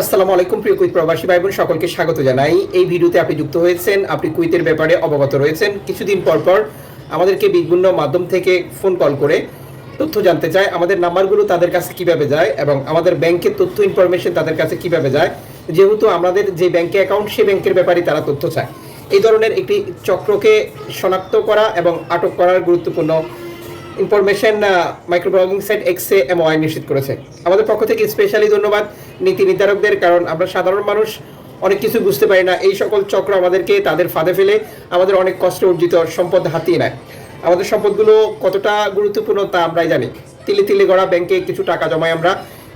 আসসালামু আলাইকুম, প্রিয় কুইত প্রবাসী ভাই বোন সকলকে স্বাগত জানাই। এই ভিডিওতে আপনি যুক্ত হয়েছেন, আপনি কুইতের ব্যাপারে অবগত রয়েছেন। কিছুদিন পর পর আমাদেরকে বিভিন্ন মাধ্যম থেকে ফোন কল করে তথ্য জানতে চায়। আমাদের নাম্বারগুলো তাদের কাছে কীভাবে যায় এবং আমাদের ব্যাংকের তথ্য ইনফরমেশন তাদের কাছে কীভাবে যায়। যেহেতু আমাদের যে ব্যাংকে অ্যাকাউন্ট সেই ব্যাংকের ব্যাপারে তারা তথ্য চায়। এই ধরনের একটি চক্রকে শনাক্ত করা এবং আটক করার গুরুত্বপূর্ণ ইনফরমেশন মাইক্রো ব্লগিং সাইট এক্সে এমওআই নিশ্চিত করেছে। আমাদের পক্ষ থেকে স্পেশালি ধন্যবাদ নীতি নির্ধারকদের, কারণ আমরা সাধারণ মানুষ, অনেক কিছু বুঝতে পারি না। এই সকল চক্র আমাদেরকে তাদের ফাঁদে ফেলে আমাদের অনেক কষ্ট অর্জিত সম্পদ হাতিয়ে নেয়। আমাদের সম্পদগুলো কতটা গুরুত্বপূর্ণ তা আমরাই জানি। তিলে তিলে গড়া ব্যাংকে কিছু টাকা জমাই আমরা।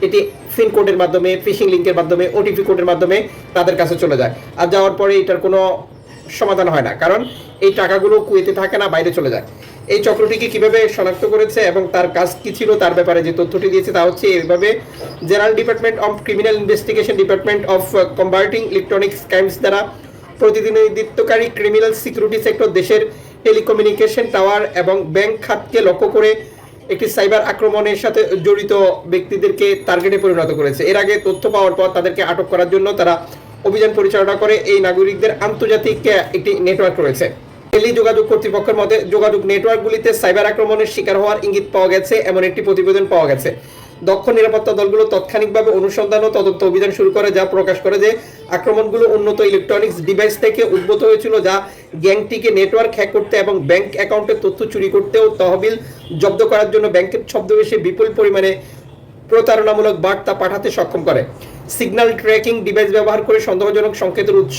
এটি পিন কোডের মাধ্যমে ফিশিং লিঙ্কের মাধ্যমে ওটিপি কোডের মাধ্যমে তাদের কাছে চলে যায়। আর যাওয়ার পরে এটার কোনো সমাধান হয় না, কারণ এই টাকাগুলো কুয়েতে থাকে না, বাইরে চলে যায়। এই চক্রটিকে কীভাবে শনাক্ত করেছে এবং তার কাজ কি ছিল তার ব্যাপারে যে তথ্যটি দিয়েছে তা হচ্ছে এইভাবে general department of criminal investigation department of combating electronics crimes দ্বারা প্রতিনিধিত্বকারী ক্রিমিনাল সিকিউরিটি সেক্টর দেশের টেলিকমিউনিকেশন টাওয়ার এবং ব্যাংক খাতকে লক্ষ্য করে একটি সাইবার আক্রমণের সাথে জড়িত ব্যক্তিদেরকে টার্গেটে পরিণত করেছে। এর আগে তথ্য পাওয়ার পর তাদেরকে আটক করার জন্য তারা অভিযান পরিচালনা করে। এই নাগরিকদের আন্তর্জাতিক একটি নেটওয়ার্ক রয়েছে। টেলি যোগাযোগ কর্তৃপক্ষের মধ্যে যোগাযোগ নেটওয়ার্কগুলিতে সাইবার আক্রমণের শিকার হওয়ার ইঙ্গিত পাওয়া গেছে, এমন একটি প্রতিবেদন পাওয়া গেছে। দক্ষ নিরাপত্তা দলগুলো তাৎক্ষণিকভাবে অনুসন্ধান ও তদন্ত অভিযান শুরু করে, যা প্রকাশ করে যে আক্রমণগুলো উন্নত ইলেকট্রনিক্স ডিভাইস থেকে উদ্ভূত হয়েছিল, যা গ্যাংটিকে নেটওয়ার্ক হ্যাক করতে এবং ব্যাংক অ্যাকাউন্টের তথ্য চুরি করতে ও তহবিল জব্দ করার জন্য ব্যাংকের ছদ্মবেশে বিপুল পরিমাণে প্রতারণামূলক বার্তা পাঠাতে সক্ষম করে। সিগন্যাল ট্র্যাকিং ডিভাইস ব্যবহার করে সন্দেহজনক সংকেতের উৎস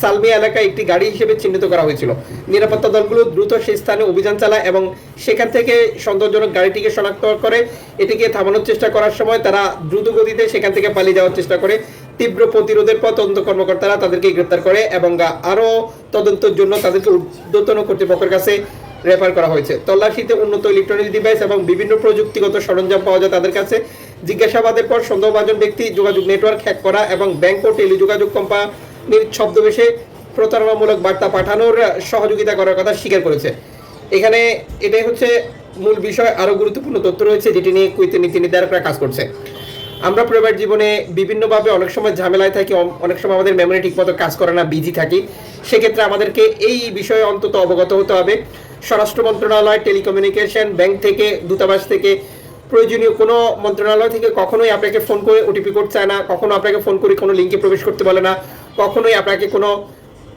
সালমিয়া এলাকায় একটি গাড়ি হিসেবে চিহ্নিত করা হয়েছিল। নিরাপত্তা দলগুলো দ্রুত সেই স্থানে অভিযান চালায় এবং সেখান থেকে সন্দেহজনক গাড়িটিকে শনাক্ত করে এটিকে থামানোর চেষ্টা করার সময় তারা দ্রুত গতিতে সেখান থেকে পালিয়ে যাওয়ার চেষ্টা করে। তীব্র প্রতিরোধের পর তদন্ত কর্মকর্তারা তাদেরকে গ্রেপ্তার করে এবং আরও তদন্তের জন্য তাদেরকে ঊর্ধ্বতন কর্তৃপক্ষের কাছে রেফার করা হয়েছে। তল্লাশিতে উন্নত ইলেকট্রনিক ডিভাইস এবং বিভিন্ন প্রযুক্তিগত সরঞ্জাম পাওয়া যায় তাদের কাছে। জিজ্ঞাসাবাদের পর সন্দেহভাজন ব্যক্তি যোগাযোগ নেটওয়ার্ক হ্যাক করা এবং ব্যাংক ও টেলিযোগাযোগ কোম্পানির ছদ্মবেশে প্রতারণামূলক বার্তা পাঠানোর সহযোগিতা করার কথা স্বীকার করেছে। এখানে এটাই হচ্ছে মূল বিষয়। আরও গুরুত্বপূর্ণ তথ্য রয়েছে যেটি নিয়ে কুইতে নীতি নির্ধারকরা কাজ করছে। আমরা পরিবার জীবনে বিভিন্নভাবে অনেক সময় ঝামেলায় থাকি অনেক সময় আমাদের মেমোরি ঠিকমতো কাজ করে না বিজি থাকি। সেক্ষেত্রে আমাদেরকে এই বিষয়ে অন্তত অবগত হতে হবে। স্বরাষ্ট্র মন্ত্রণালয় টেলিকমিউনিকেশন ব্যাংক থেকে, দূতাবাস থেকে, প্রয়োজনীয় কোনো মন্ত্রণালয় থেকে কখনোই আপনাকে ফোন করে ওটিপি কোড চায় না, কখনো আপনাকে ফোন করে কোনো লিঙ্কে প্রবেশ করতে বলে না, কখনোই আপনাকে কোনো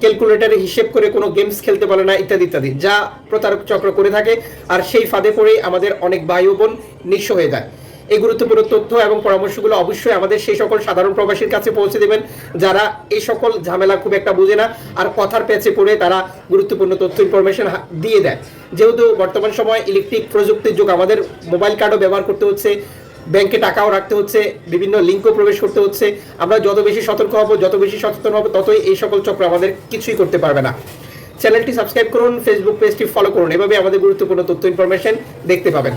ক্যালকুলেটারে হিসেব করে কোনো গেমস খেলতে বলে না, ইত্যাদি ইত্যাদি। যা প্রতারক চক্র করে থাকে, আর সেই ফাঁদে পড়েই আমাদের অনেক ভাই বোন নিঃস্ব হয়ে যায়। এই গুরুত্বপূর্ণ তথ্য এবং পরামর্শগুলো অবশ্যই আমাদের সেই সকল সাধারণ প্রবাসীর কাছে পৌঁছে দেবেন, যারা এই সকল ঝামেলা খুব একটা বুঝে না আর কথার পেঁচে পড়ে তারা গুরুত্বপূর্ণ তথ্য ইনফরমেশন দিয়ে দেয়। যেহেতু বর্তমান সময় ইলেকট্রিক প্রযুক্তির যুগ, আমাদের মোবাইল কার্ডও ব্যবহার করতে হচ্ছে ব্যাংকে টাকাও রাখতে হচ্ছে, বিভিন্ন লিঙ্কও প্রবেশ করতে হচ্ছে, আমরা যত বেশি সতর্ক হব, যত বেশি সচেতন হব, ততই এই সকল চক্র আমাদের কিছুই করতে পারবে না। চ্যানেলটি সাবস্ক্রাইব করুন ফেসবুক পেজটি ফলো করুন এভাবে আমাদের গুরুত্বপূর্ণ তথ্য ইনফরমেশন দেখতে পাবেন।